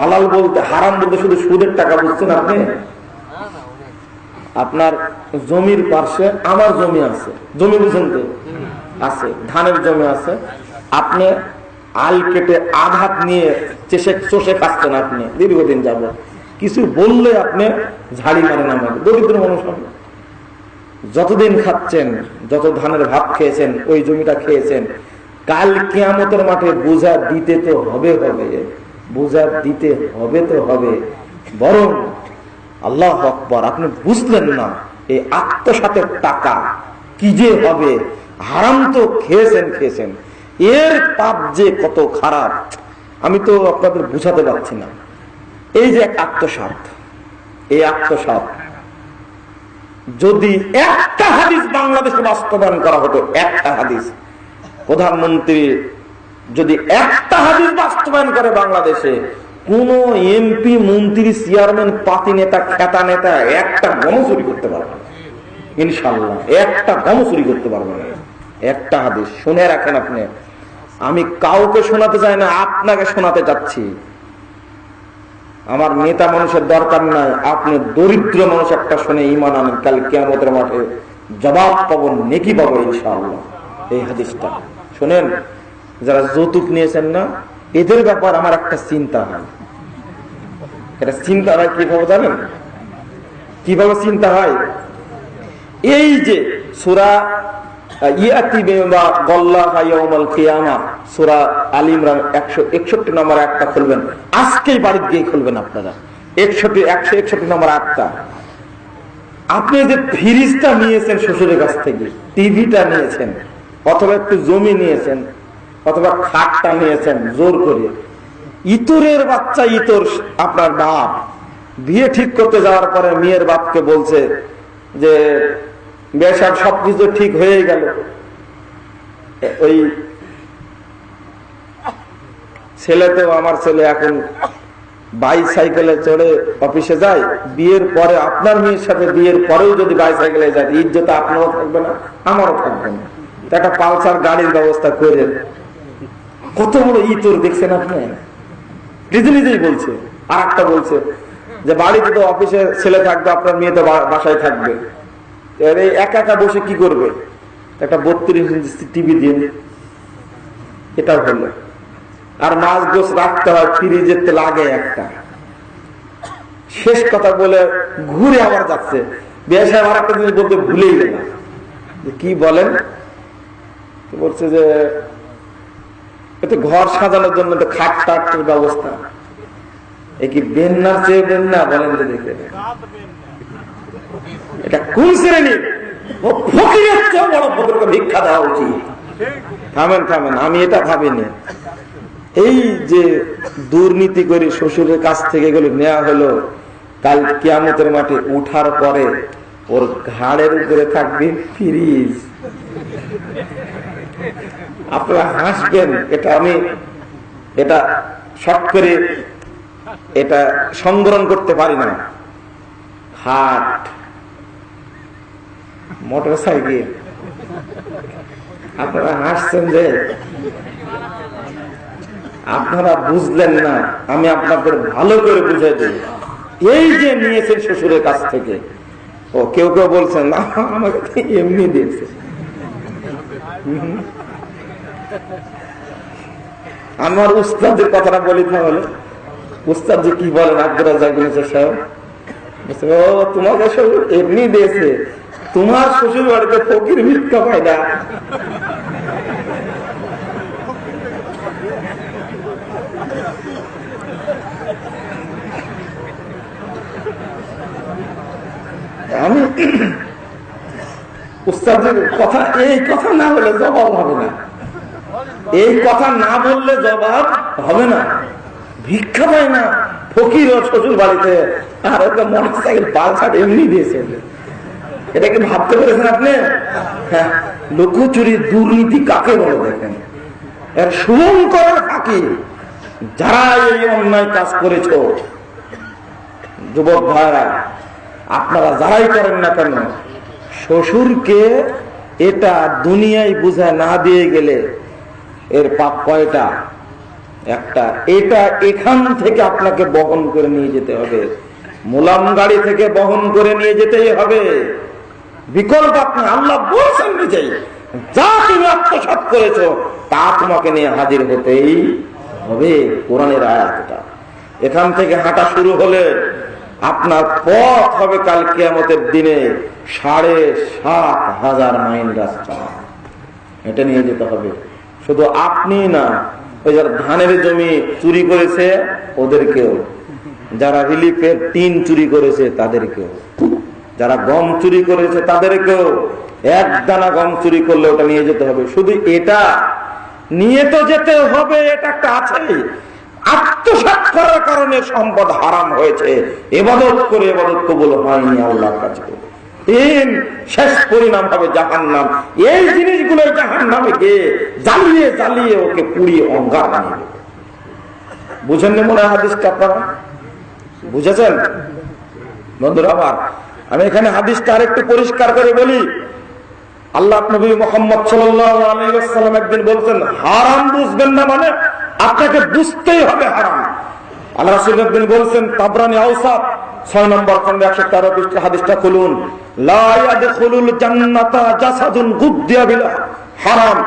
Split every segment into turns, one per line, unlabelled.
হালাল বলতে হারাম বলতে শুধু সুদের টাকা বুঝছেন আপনি? আপনার জমির পাশে আমার জমি আছে। জমি বুঝেন তো? আছে। ধানের জমি আছে। আপনি আল কেটে আঘাত নিয়ে চেষে চষে খাচ্ছেন আপনি, দীর্ঘদিন যাব কিছু বললে আপনি ঝাড়ি মারেন আমাকে। দরিদ্র মানুষ আপনি। যতদিন খাচ্ছেন, যত ধানের ভাত খেয়েছেন, ওই জমিটা খেয়েছেন, কাল কেয়ামতের মাঠে বোঝা দিতে তো হবে হবে। বোঝা দিতে হবে তো হবে। বরং আল্লাহ আকবর, আপনি বুঝলেন না এই আত্মসাতের টাকা কি যে হবে। হারাম তো খেয়েছেন খেয়েছেন। এর পাপ যে কত খারাপ, আমি তো আপনাদের বুঝাতে পারছি না। এই যে এক আত্মসাত, এই আত্মসাত, যদি একটা হাদিস বাংলাদেশে বাস্তবায়ন করা হতো, একটা হাদিস, প্রধানমন্ত্রী যদি একটা হাদিস বাস্তবায়ন করে বাংলাদেশে। কোন এমপি মন্ত্রী চেয়ারম্যান পাতি নেতা, খেতা নেতা একটা গম চুরি করতে পারবে না। ইনশাল্লাহ একটা গম চুরি করতে পারবে না। একটা হাদিস শুনে রাখেন আপনি। আমি কাউকে শোনাতে চাই না, আপনাকে শোনাতে চাচ্ছি। আমার নেতা মানুষের দরকার নাই, আপনি দরিদ্র মানুষ একটা শুনে ইমান আনেন, কাল কেমতের মাঠে জবাব পাবো, নেকি পাবো, ইনশাআল্লাহ। এই হাদিসটা, শোনেন, যারা যৌতুক নিয়েছেন না এদের ব্যাপার আমার একটা চিন্তা হয়। এটা চিন্তা হয় কীভাবে জানেন? কীভাবে চিন্তা হয়? এই যে সুরা ইমরান 161 নম্বর খুলবেন। আজকেই গিয়ে খুলবেন আপনারা। 61 161 নম্বর আটটা আপনি যে ফ্রিজটা নিয়েছেন শ্বশুরের কাছ থেকে, টিভিটা নিয়েছেন, অথবা একটু জমি নিয়েছেন অথবা খাটটা নিয়েছেন জোর করে। ইতরের বাচ্চা ইতর, আপনার বাপ। বিয়ে ঠিক করতে যাওয়ার পরে মেয়ের বাপকে বলছে যে বেসার সবকিছু ঠিক হয়ে গেল। ওই ছেলে তো আমার ছেলে এখন বাইসাইকেলে চড়ে অফিসে যায়। বিয়ের পরে আপনার মেয়ের সাথে বিয়ের পরেও যদি বাইসাইকেলে যায়, ইজ্জত আপনারও থাকবে না, আমারও থাকবে না। একটা পালসার গাড়ির ব্যবস্থা করে কত বড় ইতর দেখছেন আপনি? নিজে নিজেই বলছে আর একটা বলছে যে বাড়িতে তো অফিসে ছেলে থাকবে, আপনার মেয়ে তো বাসায় থাকবে। এবারে একা একা বসে কি করবে? একটা বত্রিশ ইঞ্চি টিভি দিয়ে এটা হলো। আর মাছ গোছ রাখতে হয়, ফ্রিজের লাগে একটা। শেষ কথা বলে ঘুরে আবার যাচ্ছে। বিয়ে সাহেব আর একটা জিনিস বলতে ভুলেই গেল কি বলেন? বলছে যে এতে ঘর সাজানোর জন্য তো খাট টাটের ব্যবস্থা। এ কি বেন্নার চেয়ে বেন্না বলেন তো এটা কোন ভিক্ষা দেওয়া উচিত। থামেন থামেন, আমি এটা ভাবিনি। এই যে দুর্নীতি করে শ্বশুরের কাছ থেকে এগুলো নেওয়া হলো, কাল কিয়ামতের মাঠে উঠার পরে ওর ঘাড়ের উপরে থাকবে ফ্রিজ। আপনারা হাসবেন, এটা আমি, এটা শখ করে এটা সংবরণ করতে পারি না হাট মোটর সাইকেল আপনারা হাসছেন যে, আপনারা বুঝলেন না, আমি আপনাদের ভালো করে বুঝে দিই। এই যে নিয়েছেন শ্বশুরের কাছ থেকে, ও কেউ কেউ বলছেন, না, আমাকে এমনি দিয়েছে। আমার উস্তাদের কথাটা বলি তাহলে উস্তাদ যে কি বলেন আব্দুল রাজাক তোমাকে শ্বশুর এমনি দিয়েছে। তোমার শ্বশুর বাড়িতে ফকির ভিক্ষা পায় না। আমি উস্তাদের কথা, এই কথা না বলে জবাব হবে না। এই কথা না বললে জবাব হবে না। ভিক্ষা পায় না ফকির শ্বশুর বাড়িতে। আর একটা মোটর সাইকেল পালসার এমনি দিয়েছে এটা কি ভাবতে পেরেছেন আপনি? হ্যাঁ লুকোচুরি দুর্নীতি কাকে বলে দেখেন? এর শুভঙ্কর ফাঁকি যারা এই অন্যায় কাজ করেছ, যুবক ভাইরা আপনারা যারাই করেন না কেন, শ্বশুরকে এটা দুনিয়ায় বুঝা না দিয়ে গেলে এর পাপ কয়টা? একটা। এটা এখান থেকে আপনাকে বহন করে নিয়ে যেতে হবে। মোলাম গাড়ি থেকে বহন করে নিয়ে যেতেই হবে। বিকল্প আপনি আল্লাহ বলছেন নিজেই। যা তুমি আত্মসাত করেছ, তা তোমাকে নিয়ে হাজির হতেই হবে। কোরআনের আয়াতটা এখান থেকে হাঁটা শুরু হলে আপনার পথ হবে কাল কিয়ামতের দিনে সাড়ে সাত হাজার মাইল রাস্তা। এটা নিয়ে যেতে হবে। শুধু আপনি না, ওই যারা ধানের জমি চুরি করেছে, ওদেরকেও। যারা রিলিফের টিন চুরি করেছে, তাদেরকেও। যারা গম চুরি করেছে, তাদেরকেও। এক দানা গম চুরি করলে ওটা নিয়ে যেতে হবে। শুধু এটা নিয়ে তো যেতে হবে, এটা একটা আছে আত্মসাত করার কারণে সম্পদ হারাম হয়েছে। এবাদত করে এবাদত কবুল হয়নি আল্লাহর কাছে। তিন শেষ পরিণাম হবে জাহান নাম এই জিনিসগুলো জাহান নামে গিয়ে জ্বালিয়ে জ্বালিয়ে ওকে পুড়িয়ে অঙ্গার বানিয়ে দেবে। বুঝেননি মনে হাদিসটা আপনারা? বুঝেছেন? বন্ধুরা আমার, আমি এখানে হাদিসটা আরেকটু পরিষ্কার করে বলি। আল্লাহ নবী মোহাম্মদ সাল্লাম একদিন বলছেন, হারাম বুঝবেন না মানে আপনাকে বুঝতেই হবে হারাম। আল্লাহ একদিন বলছেন, তাবরানি আউসাদ ছয় নম্বর একশো তেরো হাদিসটা খুলুন। হারাম।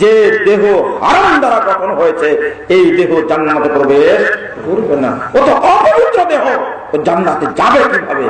যে দেহ হারাম দ্বারা গঠন হয়েছে, এই দেহ জান্নাতে প্রবেশ করবে না। ও তো অপবিত্র দেহ, ও জান্নাতে যাবে কীভাবে?